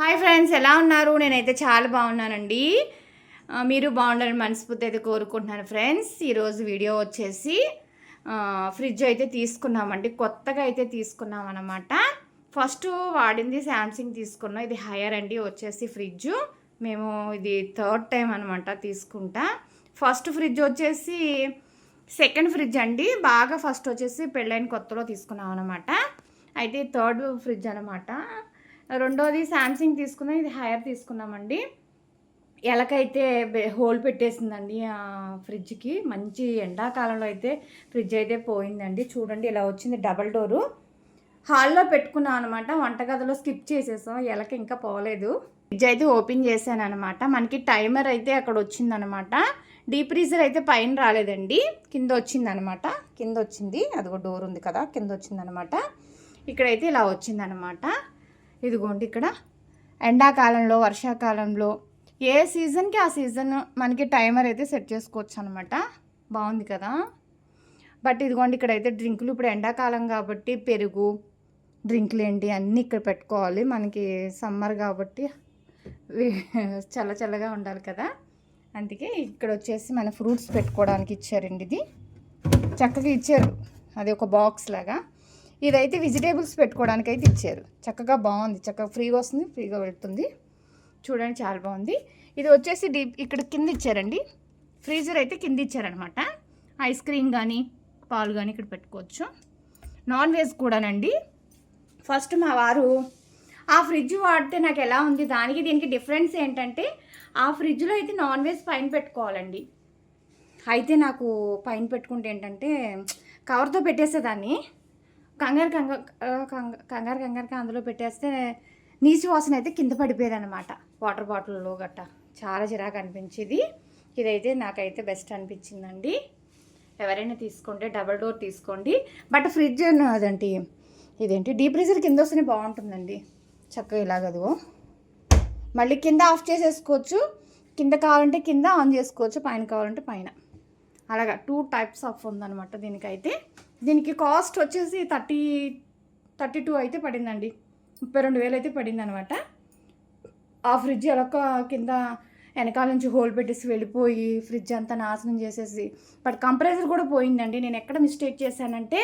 Hi friends ఎలా ఉన్నారు? నేనైతే చాలా బాగున్నానండి. మీరు బాగుండాలని మనస్ఫూర్తి అయితే కోరుకుంటున్నాను ఫ్రెండ్స్. ఈరోజు వీడియో వచ్చేసి ఫ్రిడ్జ్ అయితే తీసుకున్నామండి. కొత్తగా అయితే తీసుకున్నాం అనమాట ఫస్ట్ వాడింది శాంసంగ్ తీసుకున్నాం. ఇది హైయర్ అండి వచ్చేసి ఫ్రిడ్జ్. మేము ఇది థర్డ్ టైం అనమాట తీసుకుంటా. ఫస్ట్ ఫ్రిడ్జ్ వచ్చేసి సెకండ్ ఫ్రిడ్జ్ అండి. బాగా ఫస్ట్ వచ్చేసి పెళ్ళైన కొత్తలో తీసుకున్నాం అనమాట అయితే థర్డ్ ఫ్రిడ్జ్ అనమాట రెండోది శాంసంగ్ తీసుకున్నాం ఇది హైయర్ తీసుకున్నామండి. ఎలకైతే బె- హోల్ పెట్టేసిందండి ఫ్రిడ్జ్కి మంచి ఎండాకాలంలో అయితే ఫ్రిడ్జ్ అయితే పోయిందండి. చూడండి ఇలా వచ్చింది డబల్ డోరు హాల్లో పెట్టుకున్నాం అనమాట వంటగదిలో స్కిప్ చేసేసాం. ఎలక ఇంకా పోలేదు. ఫ్రిడ్జ్ అయితే ఓపెన్ చేశాను అనమాట మనకి టైమర్ అయితే అక్కడ వచ్చిందనమాట డీప్ ఫ్రీజర్ అయితే పైన రాలేదండి. కింద వచ్చిందనమాట కింద వచ్చింది. అదిగో డోర్ ఉంది కదా కింద వచ్చిందనమాట ఇక్కడైతే ఇలా వచ్చిందనమాట ఇదిగోండి ఇక్కడ. ఎండాకాలంలో వర్షాకాలంలో ఏ సీజన్కి ఆ సీజన్ మనకి టైమర్ అయితే సెట్ చేసుకోవచ్చు అనమాట బాగుంది కదా? బట్ ఇదిగోండి ఇక్కడైతే డ్రింకులు ఇప్పుడు ఎండాకాలం కాబట్టి పెరుగు డ్రింకులు ఏంటి అన్నీ ఇక్కడ పెట్టుకోవాలి. మనకి సమ్మర్ కాబట్టి చల్ల చల్లగా ఉండాలి కదా? అందుకే ఇక్కడ వచ్చేసి మన ఫ్రూట్స్ పెట్టుకోవడానికి ఇచ్చారండి ఇది. చక్కగా ఇచ్చారు. అది ఒక బాక్స్ లాగా. ఇదైతే వెజిటేబుల్స్ పెట్టుకోవడానికి అయితే ఇచ్చారు. చక్కగా బాగుంది. చక్కగా ఫ్రీగా వస్తుంది ఫ్రీగా వెళ్తుంది. చూడండి చాలా బాగుంది. ఇది వచ్చేసి డీప్ ఇక్కడ కింద ఇచ్చారండి. ఫ్రీజర్ అయితే కింద ఇచ్చారనమాట. ఐస్ క్రీమ్ కానీ పాలు కానీ ఇక్కడ పెట్టుకోవచ్చు. నాన్ వెజ్ కూడానండి. ఫస్ట్ మా వారు ఆ ఫ్రిడ్జ్ వాడితే నాకు ఎలా ఉంది? దానికి దీనికి డిఫరెన్స్ ఏంటంటే ఆ ఫ్రిడ్జ్లో అయితే నాన్ వెజ్ పైన పెట్టుకోవాలండి. అయితే నాకు పైన పెట్టుకుంటే ఏంటంటే కవర్తో పెట్టేసేదాన్ని. కంగారు కంగారు కంగారు కంగారు కంగారుగా అందులో పెట్టేస్తే నీచు వాసన అయితే కింద పడిపోయేది అనమాట వాటర్ బాటిల్లో గట్ట. చాలా చిరాకు అనిపించేది. ఇదైతే నాకైతే బెస్ట్ అనిపించిందండి. ఎవరైనా తీసుకుంటే డబల్ డోర్ తీసుకోండి. బట్ ఫ్రిడ్జ్ అదండి ఇదేంటి డీప్ ఫ్రీజర్ కింద వస్తేనే బాగుంటుందండి. చక్కగా ఇలాగదుగో. మళ్ళీ కింద ఆఫ్ చేసేసుకోవచ్చు. కింద కావాలంటే కింద ఆన్ చేసుకోవచ్చు. పైన కావాలంటే పైన. అలాగా టూ టైప్స్ ఆఫ్ ఉందన్నమాట దీనికైతే. దీనికి కాస్ట్ వచ్చేసి థర్టీ థర్టీ టూ అయితే పడిందండి. ముప్పై రెండు వేలు అయితే పడింది అనమాట ఆ ఫ్రిడ్జ్ ఎలా కింద వెనకాల నుంచి హోల్ పెట్టేసి వెళ్ళిపోయి ఫ్రిడ్జ్ అంతా నాశనం చేసేసి బట్ కంప్రెసర్ కూడా పోయిందండి. నేను ఎక్కడ మిస్టేక్ చేశానంటే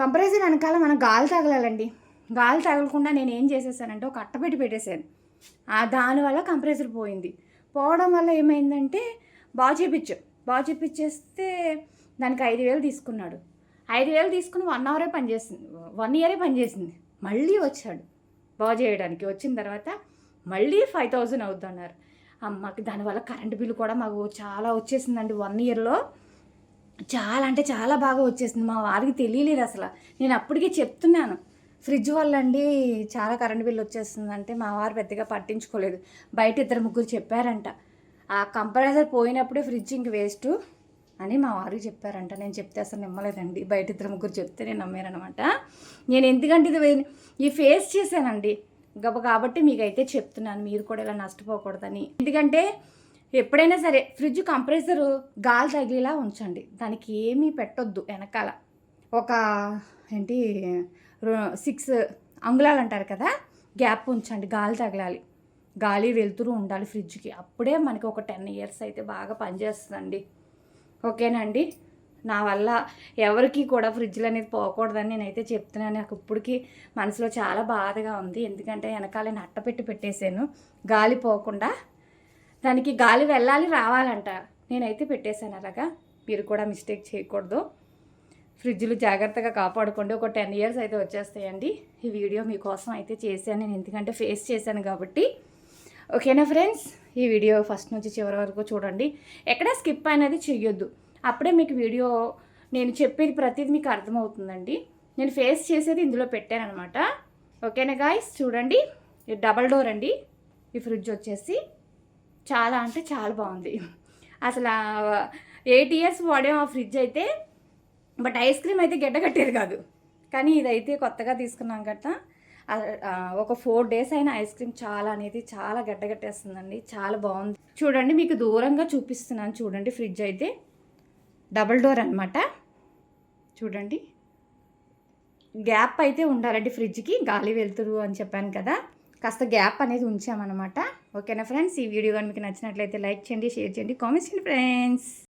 కంప్రెసర్ వెనకాల మనం గాలి తగలాలండి. గాలి తగలకుండా నేను ఏం చేసేసానంటే ఒక అట్టపెట్టి పెట్టేశాను. దానివల్ల కంప్రెసర్ పోయింది. పోవడం వల్ల ఏమైందంటే బాగా చేపించు. బాగా చేపించేస్తే దానికి ఐదు వేలు తీసుకున్నాడు. ఐదు వేలు తీసుకుని వన్ అవరే పనిచేసింది వన్ ఇయరే పనిచేసింది మళ్ళీ వచ్చాడు. బాగు చేయడానికి వచ్చిన తర్వాత మళ్ళీ ఫైవ్ థౌజండ్ అవుతున్నారు అమ్మకి దానివల్ల కరెంటు బిల్లు కూడా మాకు చాలా వచ్చేసిందండి. వన్ ఇయర్లో చాలా అంటే చాలా బాగా వచ్చేసింది. మా వారికి తెలియలేదు అసలు. నేను అప్పటికే చెప్తున్నాను. ఫ్రిడ్జ్ వల్ల అండి చాలా కరెంటు బిల్లు వచ్చేస్తుంది అంటే మా వారు పెద్దగా పట్టించుకోలేదు. బయట ఇద్దరు ముగ్గురు చెప్పారంట. ఆ కంప్రెసర్ పోయినప్పుడే ఫ్రిడ్జ్ ఇంక వేస్ట్. అని మా వారికి చెప్పారంట. నేను చెప్తే అసలు నమ్మలేదండి. బయట ఇద్దరు ముగ్గురు చెప్తే నేను నమ్మారనమాట నేను ఎందుకంటే ఇది ఈ ఫేస్ చేశానండి. గబ కాబట్టి మీకైతే చెప్తున్నాను. మీరు కూడా ఇలా నష్టపోకూడదని. ఎందుకంటే ఎప్పుడైనా సరే ఫ్రిడ్జ్ కంప్రెసరు గాలి తగిలేలా ఉంచండి. దానికి ఏమీ పెట్టొద్దు వెనకాల. ఒక ఏంటి సిక్స్ అంగుళాలు అంటారు కదా గ్యాప్ ఉంచండి. గాలి తగలాలి. గాలి వెలుతురు ఉండాలి ఫ్రిడ్జ్కి. అప్పుడే మనకి ఒక టెన్ ఇయర్స్ అయితే బాగా పనిచేస్తుందండి. ఓకేనండి? నా వల్ల ఎవరికి కూడా ఫ్రిడ్జ్లు అనేది పోకూడదని నేనైతే చెప్తున్నాను. నాకు ఇప్పటికి మనసులో చాలా బాధగా ఉంది. ఎందుకంటే వెనకాల నేను అట్టపెట్టి పెట్టేశాను. గాలి పోకుండా దానికి గాలి వెళ్ళాలి రావాలంట. నేనైతే పెట్టేశాను అలాగా. మీరు కూడా మిస్టేక్ చేయకూడదు. ఫ్రిడ్జ్లు జాగ్రత్తగా కాపాడుకోండి. ఒక టెన్ ఇయర్స్ అయితే వచ్చేస్తాయండి. ఈ వీడియో మీకోసం అయితే చేశాను. నేను ఎందుకంటే ఫేస్ చేశాను కాబట్టి. ఓకేనా ఫ్రెండ్స్ ఈ వీడియో ఫస్ట్ నుంచి చివరి వరకు చూడండి. ఎక్కడ స్కిప్ అనేది చెయ్యొద్దు. అప్పుడే మీకు వీడియో నేను చెప్పేది ప్రతిదీ మీకు అర్థమవుతుందండి. నేను ఫేస్ చేసేది ఇందులో పెట్టానమాట ఓకేనా గాయస్ చూడండి. డబల్ డోర్ అండి. ఈ ఫ్రిడ్జ్ వచ్చేసి చాలా అంటే చాలా బాగుంది. అసలు ఎయిట్ ఇయర్స్ వాడే ఆ ఫ్రిడ్జ్ అయితే బట్ ఐస్ క్రీమ్ అయితే గడ్డ కట్టేది కాదు. కానీ ఇదైతే కొత్తగా తీసుకున్నాం కదా. ఒక ఫోర్ డేస్ అయిన ఐస్ క్రీమ్ చాలా అనేది చాలా గడ్డగట్టేస్తుందండి. చాలా బాగుంది. చూడండి మీకు దూరంగా చూపిస్తున్నాను. చూడండి ఫ్రిడ్జ్ అయితే డబల్ డోర్ అనమాట చూడండి గ్యాప్ అయితే ఉండాలండి ఫ్రిడ్జ్కి. గాలి వెళ్తురు అని చెప్పాను కదా. కాస్త గ్యాప్ అనేది ఉంచామన్నమాట. ఓకేనా ఫ్రెండ్స్? ఈ వీడియో కానీ మీకు నచ్చినట్లయితే లైక్ చేయండి షేర్ చేయండి కామెంట్స్ చేయండి ఫ్రెండ్స్.